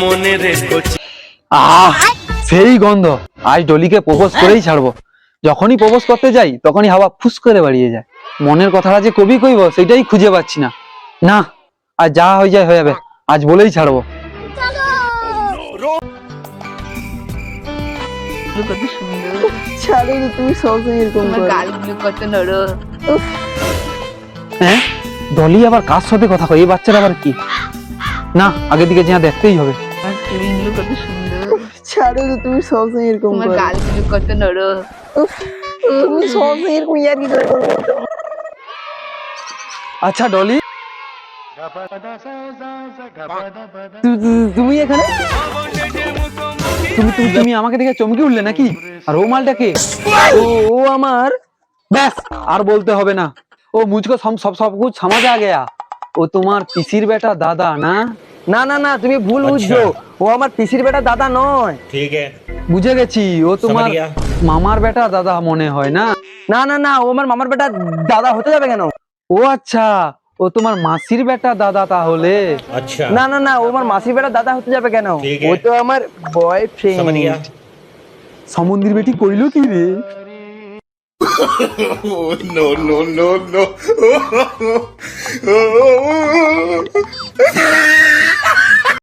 মনে রেখো আহ সেই গন্ধ। আজ ডলিকে প্রপোজ করেই ছাড়বো। যখনই প্রপোজ করতে যাই তখনই হাওয়া ফুস করে বাড়িয়ে যায়। মনের কথাটা যে কবি কইব সেটাই খুঁজে পাচ্ছি না। না আর যা হয়ে যায় হয়ে যাবে। আজ বলেই ছাড়বো। কত সুন্দর ছাড়ো না, তুমি সবসময় এরকম গালগুলো কত নরম হ্যাঁ? ডলি আবার কার সাথে কথা কয়? এই বাচ্চারা আবার কি? না আগের দিকে যা দেখতেই হবে। তোমার কত সুন্দর। ছাড়ো না, তুমি সবসময় এরকম তোমার গালগুলো কত নরম। তুমি সবসময় এরকম ইয়ার্কি করে করো? আচ্ছা ডলি। তুমি এখানে? তুমি তুমি তুমি আমাকে দেখে চমকে উঠলে নাকি? আর ও মালটাকে? ও ও আমার? ব্যাস আর বলতে হবে না। ও মুঝকো সব সব সব কুছ সমাজ আ ও তোমার পিসির বেটা দাদা না? না না না তুমি ভুল বুঝছ। ও আমার পিসির বেটা দাদা নয়। ঠিক। বুঝে গেছি ও তোমার মামার বেটা দাদা মনে হয় না? না না না ও আমার মামার বেটা দাদা হতে যাবে কেন? ও আচ্ছা ও তোমার মাসির বেটা দাদা তাহলে? আচ্ছা। না না না ও আমার মাসির বেটা দাদা হতে যাবে কেন? ও তো আমার বয়ফ্রেন্ড সমুদ্রের বেটি কইল কি রে? no, no, no, no.